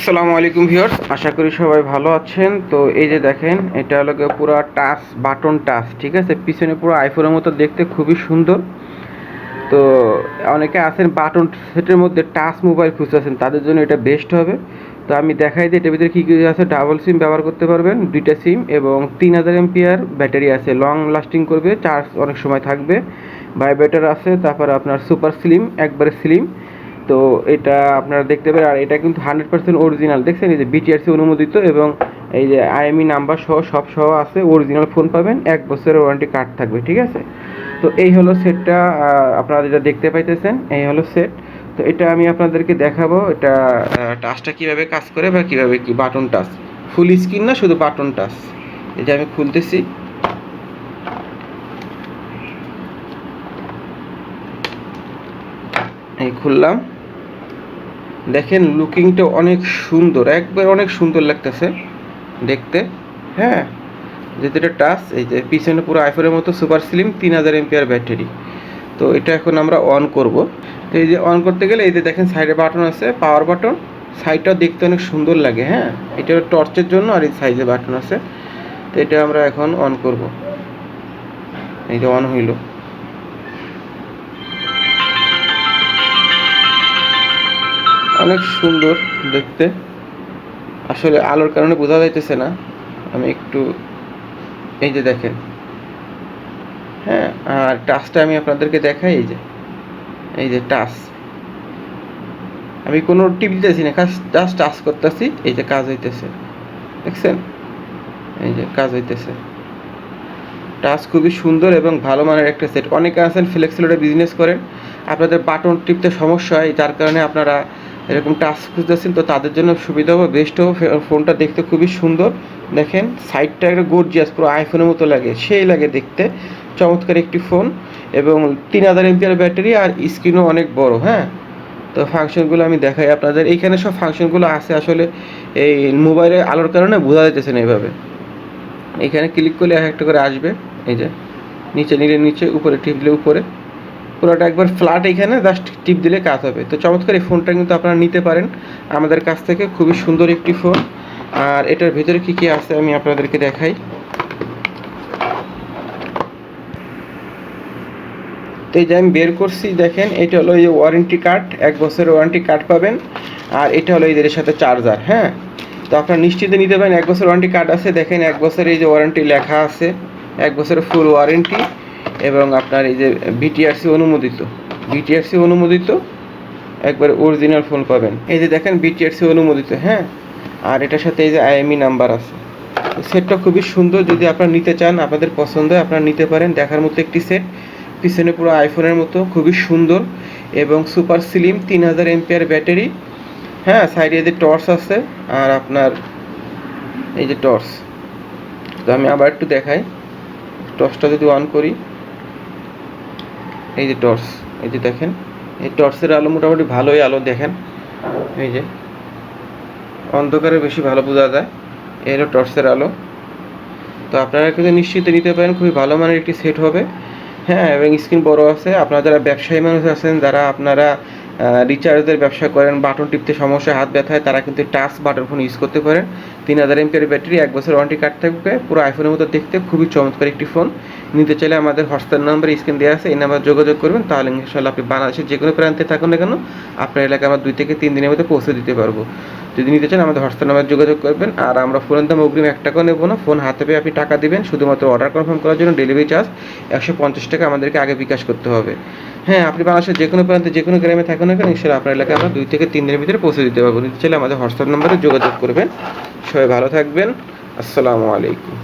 আসসালামু আলাইকুম ভিউয়ার্স, আশা করি সবাই ভালো আছেন। তো এই যে দেখেন, এটা হলো পুরো টাচ, বাটন টাচ, ঠিক আছে? পিছনে পুরো আইফোনের মতো দেখতে খুবই সুন্দর। তো অনেকে আছেন বাটন সেটের মধ্যে টাচ মোবাইল খুঁজতেছেন, তাদের জন্য এটা বেস্ট হবে। তো আমি দেখাই দিই, এটার ভিতরে কী কী আছে ডাবল সিম ব্যবহার করতে পারবেন, দুইটা সিম এবং তিন হাজার এমপিআর ব্যাটারি আছে। লং লাস্টিং করবে চার্জ অনেক সময় থাকবে। ভাইব্রেটার আছে, তারপর আপনার সুপার স্লিম একবারে স্লিম তো এটা আপনারা দেখতে পারেন আর এটা কিন্তু হান্ড্রেড পার্সেন্ট অরিজিনাল দেখছেন? এই যে বিটিআরসি অনুমোদিত এবং এই যে আইএমই নাম্বার সহ সব সহ আছে অরিজিনাল ফোন পাবেন। এক বছরের ওয়ারেন্টি কার্ড থাকবে, ঠিক আছে? তো এই হলো সেটটা আপনারা যেটা দেখতে পাইতেছেন, এই হলো সেট তো এটা আমি আপনাদেরকে দেখাবো, এটা টাচটা কীভাবে কাজ করে বা কীভাবে কি বাটন টাচ ফুল স্ক্রিন না, শুধু বাটন টাচ এটা আমি খুলতেছি। এই খুললাম। দেখেন লুকিংটা অনেক সুন্দর, একবার অনেক সুন্দর লাগতেছে দেখতে। হ্যাঁ যেহেতু এটা টাচ, এই যে পিছনে পুরো আইফোনের মতো সুপার স্লিম, তিন হাজার এমপিআর ব্যাটারি। তো এটা এখন আমরা অন করব। তো এই যে অন করতে গেলে এই যে দেখেন সাইডে বাটন আছে, পাওয়ার বাটন, সাইডটাও দেখতে অনেক সুন্দর লাগে হ্যাঁ। এটা টর্চের জন্য আর এই সাইজে বাটন আছে। তো এটা আমরা এখন অন করব। এই যে অন হইল। অনেক সুন্দর দেখতে। আসলে আলোর কারণে বোঝা যাইতেছে না। আমি একটু এই যে দেখেন। হ্যাঁ আর টাচটা আমি আপনাদেরকে দেখাই এই যে। এই যে টাচ। আমি কোনো টিপ দিতেছি না জাস্ট টাচ করতেছি, এই যে কাজ হইতেছে। দেখছেন? এই যে কাজ হইতেছে। টাচ খুবই সুন্দর এবং ভালো মানের একটা সেট। অনেকে আছেন ফ্লেক্সিলোডে বিজনেস করেন। আপনাদের বাটন টিপতে সমস্যা হয়, যার কারণে আপনারা এরকম টাচ খুঁজতেছেন, তো তাদের জন্য সুবিধা হবে বেস্ট হবে। ফোনটা দেখতে খুবই সুন্দর। দেখেন সাইডটা একটা গর্জিয়াস পুরো আইফোনের মতো লাগে, সেই লাগে দেখতে। চমৎকার একটি ফোন এবং তিন হাজার এমপিআর ব্যাটারি আর স্ক্রিনও অনেক বড় হ্যাঁ? তো ফাংশনগুলো আমি দেখাই আপনাদের। এইখানে সব ফাংশনগুলো আছে আসলে এই মোবাইলের আলোর কারণে বোঝা যাইতেছে না এইভাবে। এখানে ক্লিক করলে এক একটা করে আসবে, এই যে, নিচে নিলে নিচে, উপরে, টিপলে উপরে। পুরোটা একবার ফ্ল্যাট এখানে জাস্ট টিপ দিলে কাজ হবে। তো চমৎকার এই ফোনটা কিন্তু আপনারা নিতে পারেন। আমাদের কাছ থেকে খুবই সুন্দর একটি ফোন আর এটার ভেতরে কি কি আছে আমি আপনাদেরকে দেখাই। তো এই যে আমি বের করছি, দেখেন, এটা হলো এই ওয়ারেন্টি কার্ড এক বছরের ওয়ারেন্টি কার্ড পাবেন। আর এটা হলো এদের সাথে চার্জার হ্যাঁ? তো আপনারা নিশ্চিত নিতে পারেন, এক বছর ওয়ারেন্টি কার্ড আছে। দেখেন, এক বছরের এই যে ওয়ারেন্টি লেখা আছে, এক বছরের ফুল ওয়ারেন্টি এবং আপনার এই যে বিটিআরসি অনুমোদিত। বিটিআরসি অনুমোদিত, একবার অরিজিনাল ফোন পাবেন। এই যে দেখেন বিটিআরসি অনুমোদিত হ্যাঁ? আর এটার সাথে এই যে আইএমই নাম্বার আছে। সেটটা খুবই সুন্দর, যদি আপনারা নিতে চান, আপনাদের পছন্দ আপনারা নিতে পারেন। দেখার মতো একটি সেট পিছনে পুরো আইফোনের মতো, খুবই সুন্দর এবং সুপার স্লিম তিন হাজার এমপিআর ব্যাটারি হ্যাঁ? সাইডে যে টর্চ আছে, আর আপনার এই যে টর্চ তো আমি আবার একটু দেখাই। টর্চটা যদি অন করি। এই যে টর্চ, এই যে দেখেন, এই টর্চের আলো মোটামুটি ভালোই আলো দেখেন। এই যে, অন্ধকারে বেশি ভালো বোঝা যায় এই হলো টর্চের আলো। তো আপনারা কিন্তু নিশ্চিত নিতে পারেন, খুবই ভালো মানের একটি সেট হবে। হ্যাঁ এবং স্ক্রিন বড় আছে। আপনারা যারা ব্যবসায়ী মানুষ আছেন, যারা আপনারা রিচার্জের ব্যবসা করেন, বাটন টিপতে সমস্যা, হাত ব্যথা হয় তারা কিন্তু টাচ বাটন ফোন ইউজ করতে পারেন। তিন হাজার এমপির ব্যাটারি, এক বছর ওয়ারেন্টি কার্ড থাকবে। পুরো আইফোনের মতো দেখতে খুবই চমৎকার একটি ফোন নিতে চাইলে আমাদের হোয়াটসঅ্যাপ নাম্বার স্ক্রিন দেওয়া আছে, এই নাম্বার যোগাযোগ করবেন, তাহলে ইনশাল্লাহ আপনি বাংলাদেশের যে কোনো প্রান্তে থাকুন না কেন, আপনার এলাকায় আমরা দুই থেকে তিন দিনের মধ্যে পৌঁছে দিতে পারব। যদি নিতে চান, আমাদের হোয়াটসঅ্যাপ নাম্বার যোগাযোগ করবেন। আর আমরা ফোনের দাম অগ্রিম এক টাকাও নেব না। ফোন হাতে পেয়ে আপনি টাকা দিবেন, শুধুমাত্র অর্ডার কনফার্ম করার জন্য ডেলিভারি চার্জ একশো পঞ্চাশ টাকা আমাদেরকে আগে বিকাশ করতে হবে। হ্যাঁ আপনি বাংলাদেশের যে কোনো প্রান্তে যে কোনো গ্রামে থাকুন না কেন সেটা আপনার এলাকায় আমরা দুই থেকে তিন দিনের ভিতরে পৌঁছে দিতে পারব। নিতে চাইলে আমাদের হোয়াটসঅ্যাপ নাম্বারে যোগাযোগ করবেন। সবাই ভালো থাকবেন। আসসালামু আলাইকুম।